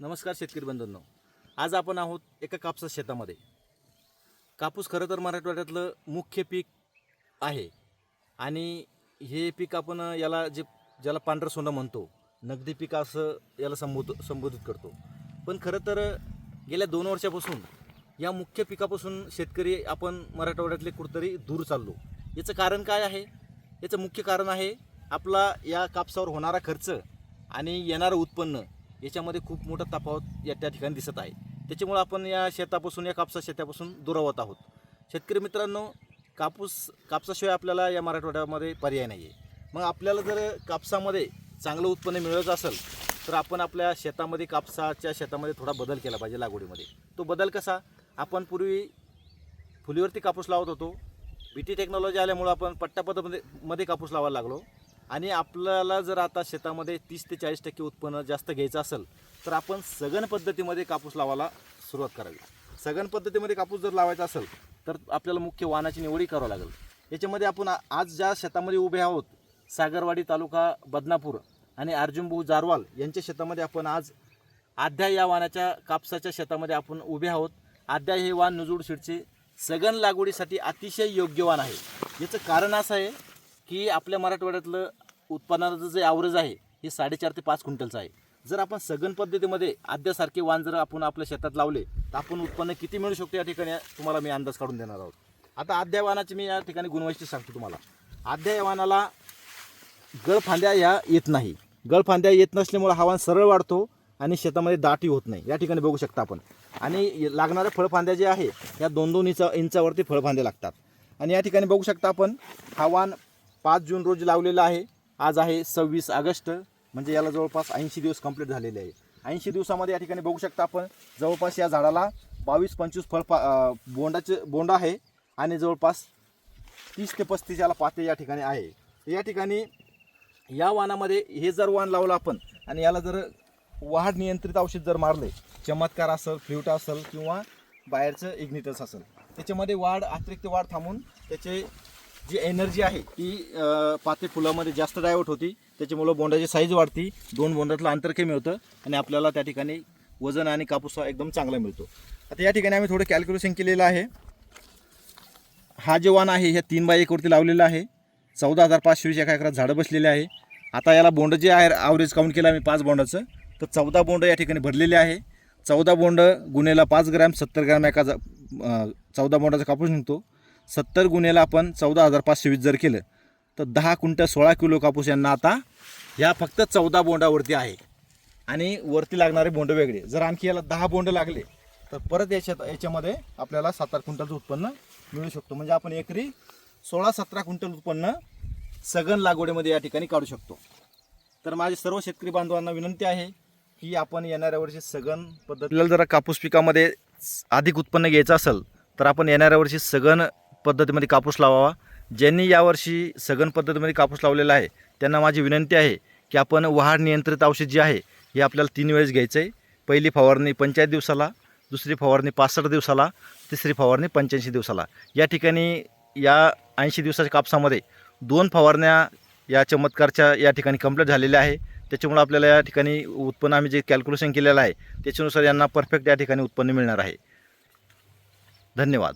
नमस्कार शेतकरी बंधूंनो. आज आपण आहोत एका कापसा शेतामध्ये. कापूस खरं तर मराठवाड्यातलं मुख्य पीक आहे. आणि हे पीक आपण याला जे ज्याला पांढरं सोनं म्हणतो नगदी पीक असं याला संबोध संबोधित करतो. पण खरं तर गेल्या दोन वर्षापासून या मुख्य पिकापासून शेतकरी आपण मराठवाड्यातले कुठंतरी दूर चाललो. याचं कारण काय आहे? याचं मुख्य कारण आहे आपला या कापसावर होणारा खर्च आणि येणारं उत्पन्न याच्यामध्ये खूप मोठा तफावत या त्या ठिकाणी दिसत आहे. त्याच्यामुळं आपण या शेतापासून या कापसा शेतापासून दुरावत आहोत. शेतकरी मित्रांनो कापूस कापसाशिवाय आपल्याला या मराठवाड्यामध्ये पर्याय नाही आहे मग आपल्याला जर कापसामध्ये चांगलं उत्पन्न मिळवायचं असेल तर आपण आपल्या शेतामध्ये कापसाच्या शेतामध्ये थोडा बदल केला पाहिजे लागवडीमध्ये. तो बदल कसा? आपण पूर्वी फुलीवरती कापूस लावत होतो. बी टी टेक्नॉलॉजी आल्यामुळं आपण पट्ट्या मध्ये कापूस लावायला लागलो. आणि आपल्याला जर आता शेतामध्ये तीस ते चाळीस टक्के उत्पन्न जास्त घ्यायचं असेल तर आपण सघन पद्धतीमध्ये कापूस लावायला सुरुवात करावी. सघन पद्धतीमध्ये कापूस जर लावायचा असेल तर आपल्याला मुख्य वाहनाची निवडी करावं लागेल. याच्यामध्ये आपण आज ज्या शेतामध्ये उभे आहोत सागरवाडी तालुका बदनापूर आणि अर्जुनभाऊ जारवाल यांच्या शेतामध्ये आपण आज आध्या या वाहनाच्या कापसाच्या शेतामध्ये आपण उभे आहोत. आध्या हे वाहन नुजूड सीडचे सघन लागवडीसाठी अतिशय योग्य वाहन आहे. याचं कारण असं आहे की आपल्या मराठवाड्यातलं उत्पन्नाचं जे ॲव्हरेज आहे हे साडेचार ते पाच क्विंटलचं आहे. जर आपण सघन पद्धतीमध्ये आद्यासारखे वाण जर आपण आपल्या शेतात लावले तर आपण उत्पन्न किती मिळू शकतो या ठिकाणी तुम्हाला मी अंदाज काढून देणार आहोत. आता आद्या वाहनाची मी या ठिकाणी गुणवैशिष्ट्य सांगतो तुम्हाला. आद्या या वाहनाला गळफांद्या या येत नाही. गळफांद्या येत नसल्यामुळे हवान सरळ वाढतो आणि शेतामध्ये दाटी होत नाही. या ठिकाणी बघू शकता आपण. आणि लागणाऱ्या फळफांद्या जे आहे या दोन दोन इंच इंचावरती फळफांद्या लागतात. आणि या ठिकाणी बघू शकता आपण हवान पाच जून रोजी लावलेलं आहे. आज आहे सव्वीस ऑगस्ट म्हणजे याला जवळपास ऐंशी दिवस कंप्लीट झालेले आहे. ऐंशी दिवसामध्ये या ठिकाणी बघू शकता आपण जवळपास या झाडाला बावीस पंचवीस फळ पा बोंडाचे बोंड आहे आणि जवळपास तीस ते पस्तीस याला पाते या ठिकाणी आहे. या ठिकाणी या वाणामध्ये हे जर वाण लावलं आपण आणि याला जर वाढ नियंत्रित औषध जर मारले चमत्कार असेल फ्ल्यूट असेल किंवा बाहेरचं इग्निटस असेल त्याच्यामध्ये वाढ अतिरिक्त वाढ थांबून त्याचे जी एनर्जी आहे ती पाते फुलामध्ये जास्त डायवर्ट होती. त्याच्यामुळं बोंडाची साईज वाढती. दोन बोंडातलं अंतर कमी होतं आणि आपल्याला त्या ठिकाणी वजन आणि कापूस एकदम चांगला मिळतो. आता या ठिकाणी आम्ही थोडं कॅल्क्युलेशन केलेलं आहे. हा जे वाण आहे ह्या तीन बाय एकवरती लावलेला आहे. चौदा हजार पाचशे एका एकरात झाडं बसलेले आहे. आता याला बोंड जे आहे ॲव्हरेज काउंट केलं आम्ही पाच बोंडाचं. तर चौदा बोंड या ठिकाणी भरलेले आहे. चौदा बोंड गुन्हेला पाच ग्रॅम सत्तर ग्रॅम एका चौदा बोंडाचा कापूस निघतो. सत्तर गुन्ह्याला आपण चौदा हजार पाचशे वीस जर केलं तर दहा कुंटल सोळा किलो कापूस यांना आता ह्या फक्त चौदा बोंडावरती आहे. आणि वरती लागणारे बोंड वेगळे. जर आणखी याला दहा बोंड लागले तर परत याच्यात याच्यामध्ये आपल्याला सात आठ क्विंटलचं उत्पन्न मिळू शकतो. म्हणजे आपण एकरी सोळा सतरा क्विंटल उत्पन्न सघन लागवडीमध्ये या ठिकाणी काढू शकतो. तर माझे सर्व शेतकरी बांधवांना विनंती आहे की आपण येणाऱ्या वर्षी सघन पद्धतीला जर कापूस पिकामध्ये अधिक उत्पन्न घ्यायचं असेल तर आपण येणाऱ्या वर्षी सघन पद्धतीमध्ये कापूस लावावा. ज्यांनी यावर्षी सघन पद्धतीमध्ये कापूस लावलेला आहे त्यांना माझी विनंती आहे की आपण वहाड नियंत्रित औषध जे आहे हे आपल्याला तीन वेळेस घ्यायचं आहे पहिली फवारणी पंचायत दिवसाला दुसरी फवारणी पासष्ट दिवसाला तिसरी फवारणी पंच्याऐंशी दिवसाला. या ठिकाणी या ऐंशी दिवसाच्या कापसामध्ये दोन फवारण्या या चमत्कारच्या या ठिकाणी कंप्लीट झालेल्या आहे. त्याच्यामुळे आपल्याला या ठिकाणी उत्पन्न आम्ही जे कॅल्क्युलेशन केलेलं आहे त्याच्यानुसार यांना परफेक्ट या ठिकाणी उत्पन्न मिळणार आहे. धन्यवाद.